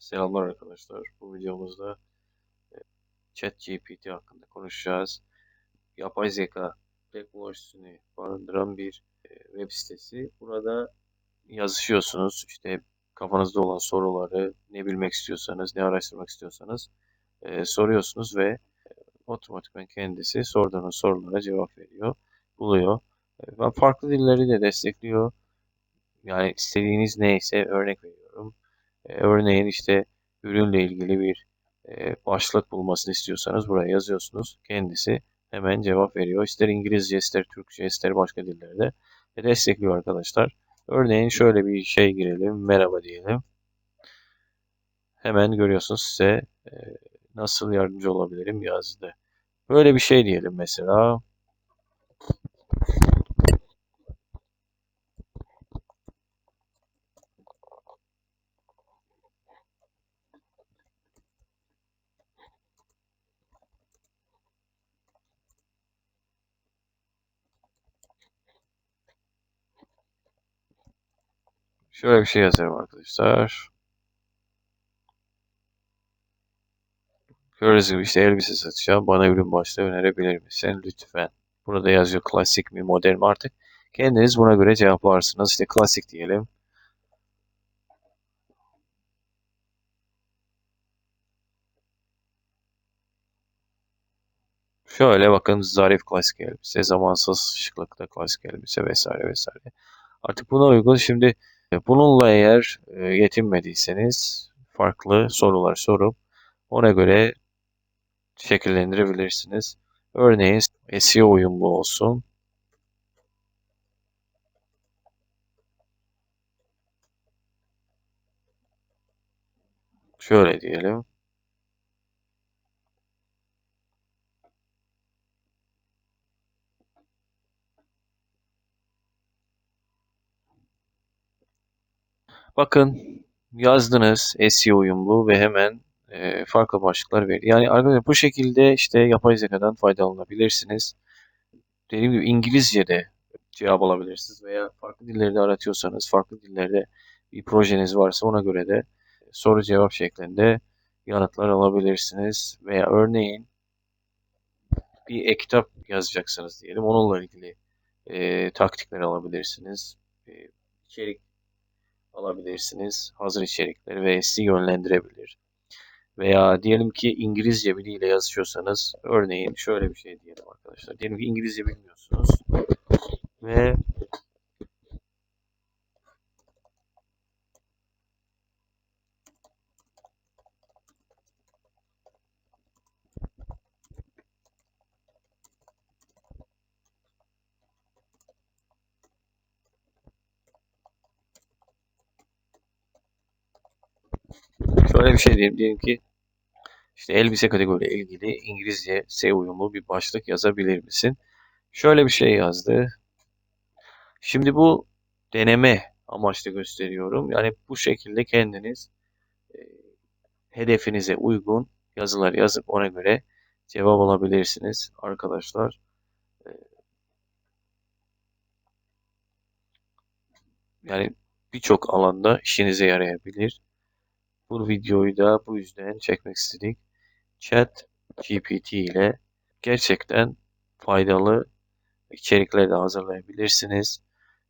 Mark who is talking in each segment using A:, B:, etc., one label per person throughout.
A: Selamlar arkadaşlar. Bu videomuzda e, ChatGPT hakkında konuşacağız. Yapay zeka teknolojisini barındıran bir e, web sitesi. Burada yazışıyorsunuz. İşte kafanızda olan soruları ne bilmek istiyorsanız, ne araştırmak istiyorsanız e, soruyorsunuz ve otomatikman kendisi sorduğunuz sorulara cevap veriyor, buluyor. Ve farklı dilleri de destekliyor. Yani istediğiniz neyse örnek veriyorum. E, örneğin işte ürünle ilgili bir e, başlık bulmasını istiyorsanız buraya yazıyorsunuz. Kendisi hemen cevap veriyor. İster İngilizce, ister Türkçe, ister başka dillerde destekliyor arkadaşlar. Örneğin şöyle bir şey girelim. Merhaba diyelim. Hemen görüyorsunuz size e, nasıl yardımcı olabilirim yazdı. Böyle bir şey diyelim mesela. Şöyle bir şey yazarım arkadaşlar. Gördüğünüz gibi işte elbise satacağım. Bana ürün başlığı önerebilir misin? Lütfen. Burada yazıyor klasik mi modern mi artık. Kendiniz buna göre cevaplarsınız. İşte klasik diyelim. Şöyle bakın zarif klasik elbise, zamansız şıklıkta klasik elbise vesaire vesaire. Artık buna uygun. Şimdi bununla eğer e, yetinmediyseniz farklı sorular sorup ona göre şekillendirebilirsiniz. Örneğin SEO uyumlu olsun. Şöyle diyelim. Bakın yazdınız SEO uyumlu ve hemen e, farklı başlıklar verir. Yani arkadaşlar bu şekilde işte yapay zekadan faydalanabilirsiniz. Dediğim gibi İngilizce'de cevap alabilirsiniz veya farklı dillerde aratıyorsanız farklı dillerde bir projeniz varsa ona göre de soru cevap şeklinde yanıtlar alabilirsiniz. Veya örneğin bir e-kitap yazacaksınız diyelim. Onunla ilgili e, taktikler alabilirsiniz. E, içerik alabilirsiniz. Hazır içerikleri ve sizi yönlendirebilir. Veya diyelim ki İngilizce biriyle yazışıyorsanız örneğin şöyle bir şey diyelim arkadaşlar. Diyelim ki İngilizce bilmiyorsunuz ve şöyle bir şey diyelim. Diyelim ki işte elbise kategoriyle ilgili İngilizce S uyumlu bir başlık yazabilir misin? Şöyle bir şey yazdı. Şimdi bu deneme amaçlı gösteriyorum. Yani bu şekilde kendiniz e, hedefinize uygun yazılar yazıp ona göre cevap alabilirsiniz arkadaşlar. E, yani birçok alanda işinize yarayabilir. Bu videoyu da bu yüzden çekmek istedik. Chat GPT ile gerçekten faydalı içerikler de hazırlayabilirsiniz.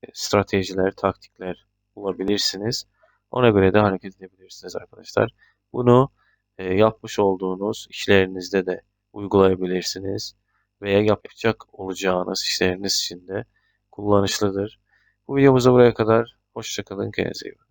A: E, stratejiler, taktikler bulabilirsiniz. Ona göre de hareket edebilirsiniz arkadaşlar. Bunu e, yapmış olduğunuz işlerinizde de uygulayabilirsiniz. Veya yapacak olacağınız işleriniz için de kullanışlıdır. Bu videomuzda buraya kadar. Hoşçakalın. Kendinize iyi bakın.